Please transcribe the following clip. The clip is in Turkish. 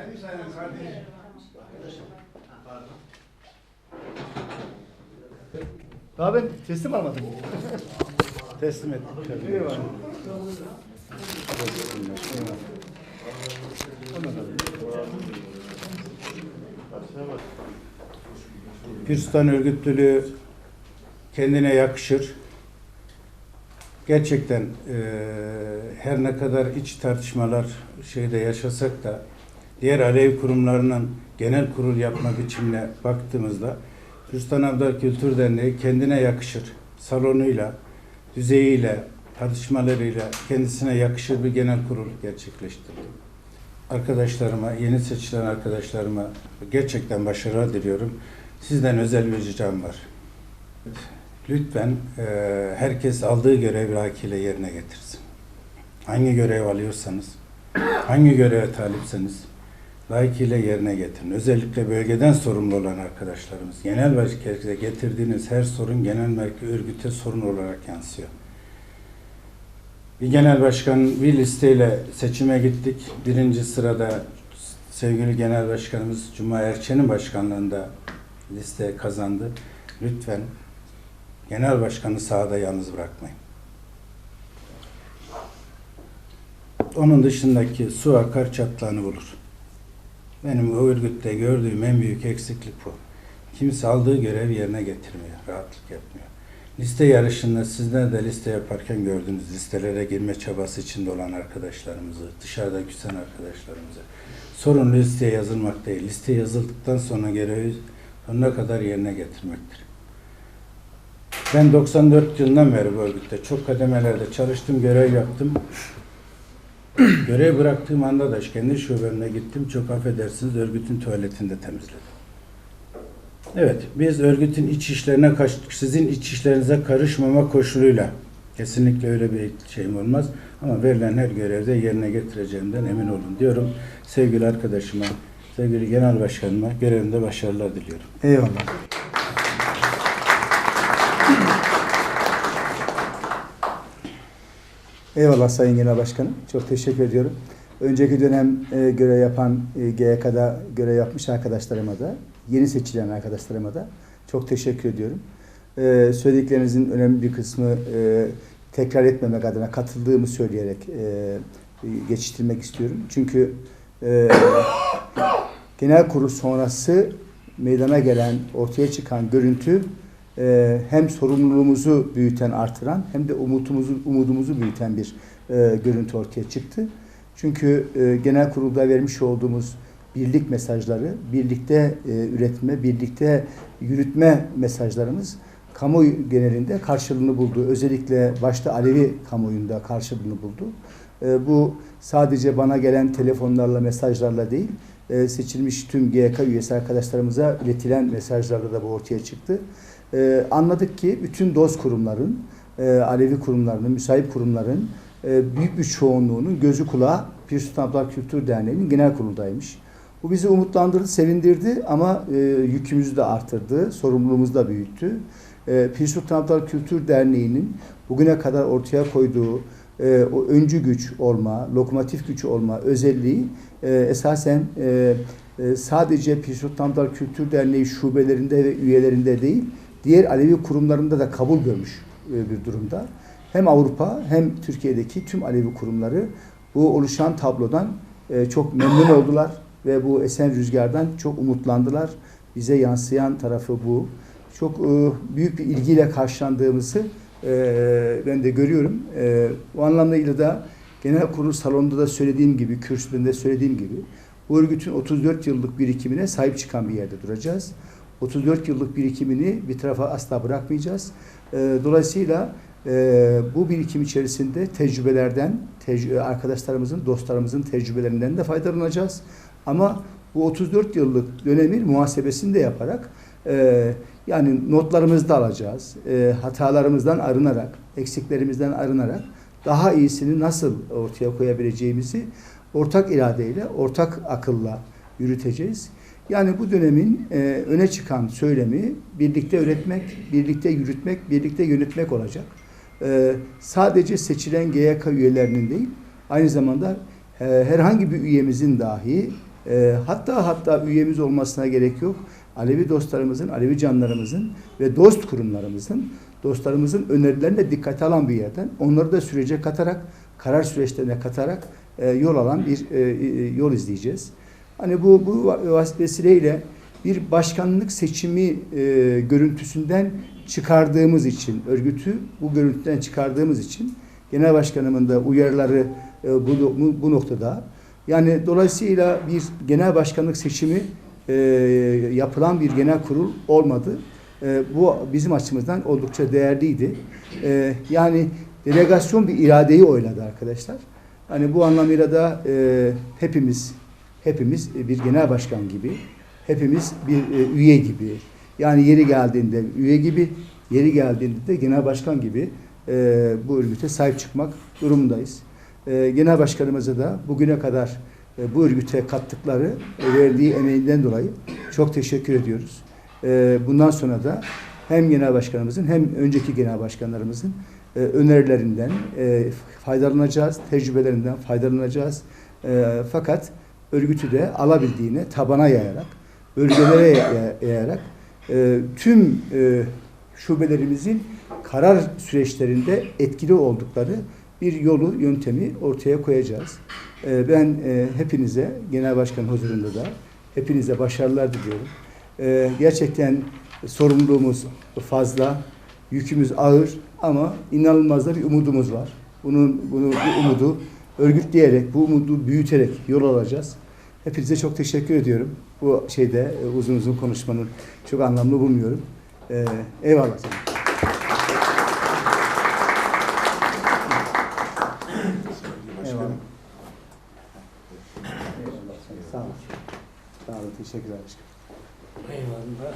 Sayın kardeşim. Daha ben teslim almadım. teslim ettim. tabii. Eyvallah. Gürstan örgütlülüğü kendine yakışır. Gerçekten eee, her ne kadar iç tartışmalar şeyde yaşasak da diğer Alevi kurumlarının genel kurul yapma biçimine baktığımızda Gürstan Abdal Kültür Derneği kendine yakışır. Salonuyla, düzeyiyle, tartışmalarıyla kendisine yakışır bir genel kurul gerçekleştirdi. Arkadaşlarıma, yeni seçilen arkadaşlarıma gerçekten başarılar diliyorum. Sizden özel bir ricam var. Lütfen eee, herkes aldığı görevi layıkıyla yerine getirsin. Hangi görev alıyorsanız, hangi göreve talipseniz layıkıyla yerine getirin. Özellikle bölgeden sorumlu olan arkadaşlarımız. Genel merkeze getirdiğiniz her sorun genel merkez örgüte sorun olarak yansıyor. Bir genel başkan bir listeyle seçime gittik. Birinci sırada sevgili genel başkanımız Cuma Erçen'in başkanlığında liste kazandı. Lütfen genel başkanı sahada yalnız bırakmayın. Onun dışındaki su akar çatlağını bulur. Benim o örgütte gördüğüm en büyük eksiklik bu. Kimse aldığı görev yerine getirmiyor, rahatlık yapmıyor. Liste yarışında sizler de liste yaparken gördünüz listelere girme çabası içinde olan arkadaşlarımızı, dışarıda küsen arkadaşlarımızı. Sorun listeye yazılmak değil, liste yazıldıktan sonra görevi sonuna kadar yerine getirmektir. Ben 94 yılından beri bu örgütte çok kademelerde çalıştım, görev yaptım. Görev bıraktığım anda da kendi şubemle gittim. Çok affedersiniz örgütün tuvaletinde temizledim. Evet, biz örgütün iç işlerine sizin iç işlerinize karışmama koşuluyla kesinlikle öyle bir şeyim olmaz. Ama verilen her görevde yerine getireceğimden emin olun diyorum. Sevgili arkadaşıma, sevgili genel başkanıma görevimde başarılar diliyorum. Eyvallah. Eyvallah Sayın Genel Başkanım. Çok teşekkür ediyorum. Önceki dönem e, görev yapan e, GYK'da görev yapmış arkadaşlarıma da, yeni seçilen arkadaşlarıma da çok teşekkür ediyorum. E, söylediklerinizin önemli bir kısmı e, tekrar etmemek adına katıldığımı söyleyerek e, geçiştirmek istiyorum. Çünkü e, genel kurul sonrası meydana gelen, ortaya çıkan görüntü e, hem sorumluluğumuzu büyüten, artıran hem de umutumuzu, umudumuzu büyüten bir e, görüntü ortaya çıktı. Çünkü e, genel kurulda vermiş olduğumuz birlik mesajları, birlikte e, üretme, birlikte yürütme mesajlarımız kamuoyu genelinde karşılığını buldu. Özellikle başta Alevi kamuoyunda karşılığını buldu. E, bu sadece bana gelen telefonlarla, mesajlarla değil, e, seçilmiş tüm GK üyesi arkadaşlarımıza iletilen mesajlarla da bu ortaya çıktı. E, anladık ki bütün doz kurumların, e, Alevi kurumlarının, müsait kurumların e, büyük bir çoğunluğunun gözü kulağı Pir Sultan Abdal Kültür Derneği'nin genel kurulundaymış. Bu bizi umutlandırdı, sevindirdi ama e, yükümüzü de arttırdı, sorumluluğumuzu da büyüttü. E, Pir Sultan Abdal Kültür Derneği'nin bugüne kadar ortaya koyduğu e, o öncü güç olma, lokomotif güç olma özelliği e, esasen e, e, sadece Pir Sultan Abdal Kültür Derneği şubelerinde ve üyelerinde değil, diğer Alevi kurumlarında da kabul görmüş e, bir durumda. Hem Avrupa hem Türkiye'deki tüm Alevi kurumları bu oluşan tablodan e, çok memnun oldular ve bu esen rüzgardan çok umutlandılar. Bize yansıyan tarafı bu. Çok e, büyük bir ilgiyle karşılandığımızı ben de görüyorum. Bu anlamda da genel kurul salonunda da söylediğim gibi, kürsülerinde söylediğim gibi bu örgütün 34 yıllık birikimine sahip çıkan bir yerde duracağız. 34 yıllık birikimini bir tarafa asla bırakmayacağız. E, dolayısıyla e, bu birikim içerisinde tecrübelerden, tecrü- arkadaşlarımızın, dostlarımızın tecrübelerinden de faydalanacağız. Ama bu 34 yıllık dönemin muhasebesini de yaparak e, yani notlarımızı da alacağız. E, hatalarımızdan arınarak, eksiklerimizden arınarak daha iyisini nasıl ortaya koyabileceğimizi ortak iradeyle, ortak akılla yürüteceğiz. Yani bu dönemin e, öne çıkan söylemi birlikte üretmek, birlikte yürütmek, birlikte yönetmek olacak. E, sadece seçilen GYK üyelerinin değil, aynı zamanda e, herhangi bir üyemizin dahi E, hatta hatta üyemiz olmasına gerek yok. Alevi dostlarımızın, Alevi canlarımızın ve dost kurumlarımızın, dostlarımızın önerilerini de dikkate alan bir yerden onları da sürece katarak, karar süreçlerine katarak e, yol alan bir e, e, yol izleyeceğiz. Hani bu bu vesileyle bir başkanlık seçimi e, görüntüsünden çıkardığımız için örgütü bu görüntüden çıkardığımız için genel başkanımın da uyarıları e, bu, bu, bu noktada yani dolayısıyla bir genel başkanlık seçimi e, yapılan bir genel kurul olmadı. E, bu bizim açımızdan oldukça değerliydi. E, yani delegasyon bir iradeyi oyladı arkadaşlar. Hani bu anlamıyla da e, hepimiz hepimiz bir genel başkan gibi, hepimiz bir e, üye gibi. Yani yeri geldiğinde üye gibi, yeri geldiğinde de genel başkan gibi e, bu örgüte sahip çıkmak durumundayız. E, genel başkanımıza da bugüne kadar e, bu örgüte kattıkları, e, verdiği emeğinden dolayı çok teşekkür ediyoruz. E, bundan sonra da hem genel başkanımızın hem önceki genel başkanlarımızın e, önerilerinden e, faydalanacağız, tecrübelerinden faydalanacağız. E, fakat örgütü de alabildiğine tabana yayarak, bölgelere yaya- yayarak e, tüm e, şubelerimizin karar süreçlerinde etkili oldukları bir yolu, yöntemi ortaya koyacağız. E, ben e, hepinize, Genel Başkan huzurunda da hepinize başarılar diliyorum. E, gerçekten sorumluluğumuz fazla, yükümüz ağır ama inanılmaz da bir umudumuz var. Bunun, bunu, bu umudu örgütleyerek, bu umudu büyüterek yol alacağız. Hepinize çok teşekkür ediyorum. Bu şeyde e, uzun uzun konuşmanın çok anlamlı bulmuyorum. E. Eyvallah. Eyvallah. Sağ olun. Sağ olun. Teşekkürler. başkanım. Eyvallah.